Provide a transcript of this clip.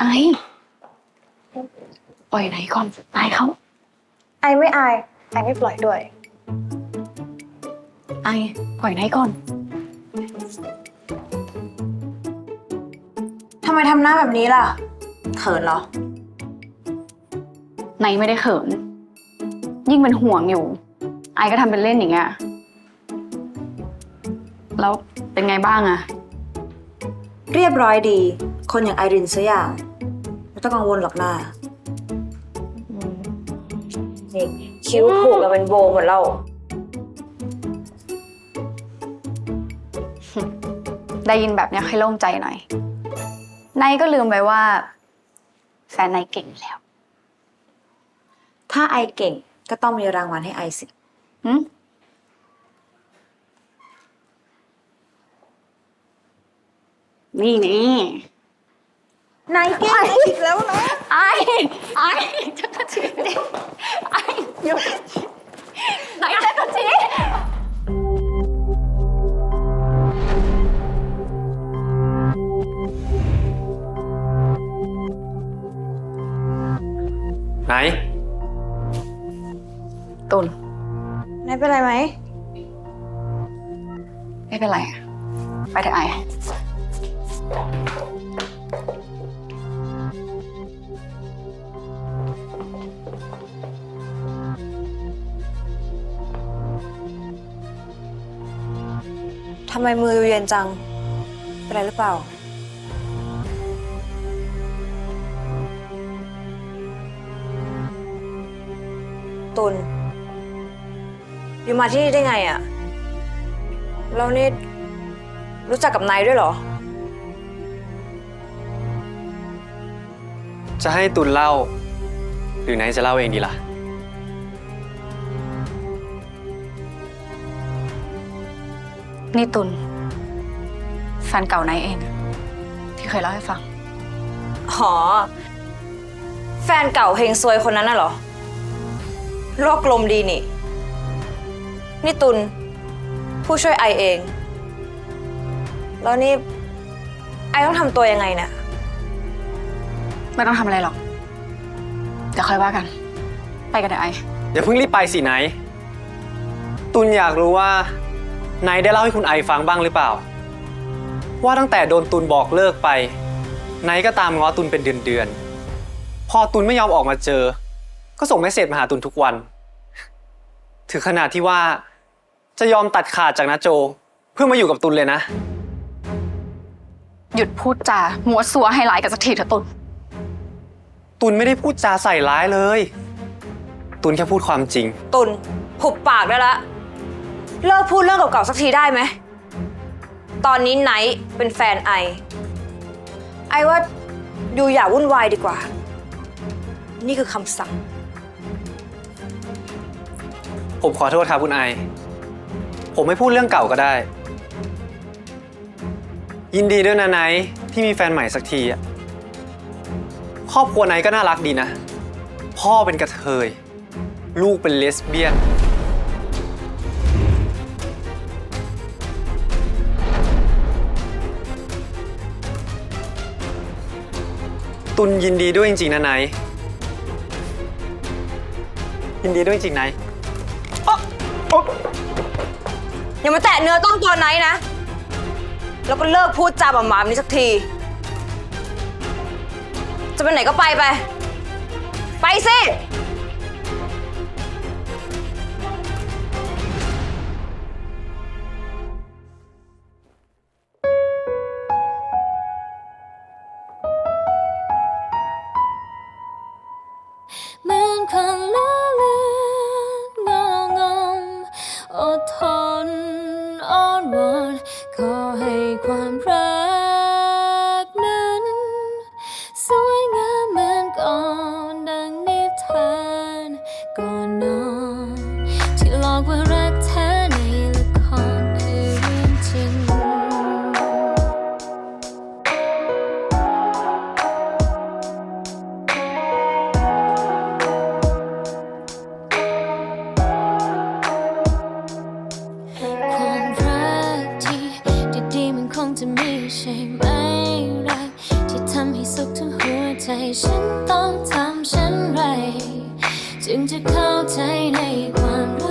ไอ้ปล่อยไหนก่อนตายเขาไอไม่อายไอไม่ปล่อยด้วย ไอ้ปล่อยไหนก่อนทำไมทำหน้าแบบนี้ล่ะ เขินเหรอ ไหนไม่ได้เขิน ยิ่งเป็นห่วงอยู่ ไอ้ก็ทำเป็นเล่นอย่างเงี้ย แล้วเป็นไงบ้างอะเรียบร้อยดี คนอย่างไอรินซะอย่างไม่ ต้องกังวลหรอกนะนี่คิ้วผูกกันเป็นโบหมดแล้ว ได้ยินแบบเนี้ยให้โล่งใจหน่อยไนายก็ลืมไปว่า แฟนนายเก่งอยู่แล้วถ้าไอเก่งก็ต้องมีรางวัลให้ไอสิ หึนี่นี่ นายเก่งอีกแล้วนะไอ้ไอ้จักรจีไอ้หยุดไหนจักรจีไหน ตุนนายเป็นไรไหม ไม่เป็นไรอะไปเถอะไอ้ำไมมือเย็นจัง เป็นไรหรือเปล่า ตุนอยู่มาที่นี่ได้ไงอะ่ะแล้วนี่รู้จักกับนายด้วยเหรอ จะให้ตุนเล่า หรือไหนจะเล่าเองดีล่ะ นี่ตุนแฟนเก่านายเองอะที่เคยเล่าให้ฟังอ๋อแฟนเก่าเฮงซวยคนนั้นน่ะเหรอ โลกกลมดีนี่ นี่ตุนผู้ช่วยไอเอง แล้วนี่ ไอต้องทำตัวยังไงเนี่ย ไม่ต้องทำอะไรหรอกเดี๋ยวค่อยว่ากัน ไปกันเถอะไอ้อย่าเพิ่งรีบไปสิไหน ตุนอยากรู้ว่า ไหนได้เล่าให้คุณไอฟังบ้างหรือเปล่า ว่าตั้งแต่โดนตุนบอกเลิกไปไหนก็ตามง้อตุนเป็นเดือนๆพอตุนไม่ยอมออกมาเจอ ก็ส่งเมสเซจมาหาตุนทุกวัน ถึงขนาดที่ว่าจะยอมตัดขาดจากนาโจ เพื่อมาอยู่กับตุนเลยนะ หยุดพูดจามัวซัวให้ร้ายกันสักทีเถอะตุนตุนไม่ได้พูดจาใส่ร้ายเลย ตุนแค่พูดความจริง ตุนหุบปากได้ละ เลิกพูดเรื่องเก่าๆสักทีได้ไหม ตอนนี้ไนท์เป็นแฟนไอ ไอว่าอยู่อย่าวุ่นวายดีกว่า นี่คือคำสั่ง ผมขอโทษครับคุณไอ ผมไม่พูดเรื่องเก่าก็ได้ ยินดีด้วยนะไนท์ที่มีแฟนใหม่สักทีอะครอบครัวไนท์ก็น่ารักดีนะ พ่อเป็นกระเทย ลูกเป็นเลสเบี้ยน ตุนยินดีด้วยจริงๆนะไนท์ยินดีด้วยจริงๆไนท์อย่ามาแตะเนื้อต้องตัวไนท์นะ แล้วก็เลิกพูดจาหมาๆแบบนี้สักที จะไปไหนก็ไปไป ไปสิ ใจฉันต้องทำเช่นไร จึงจะเข้าใจในความ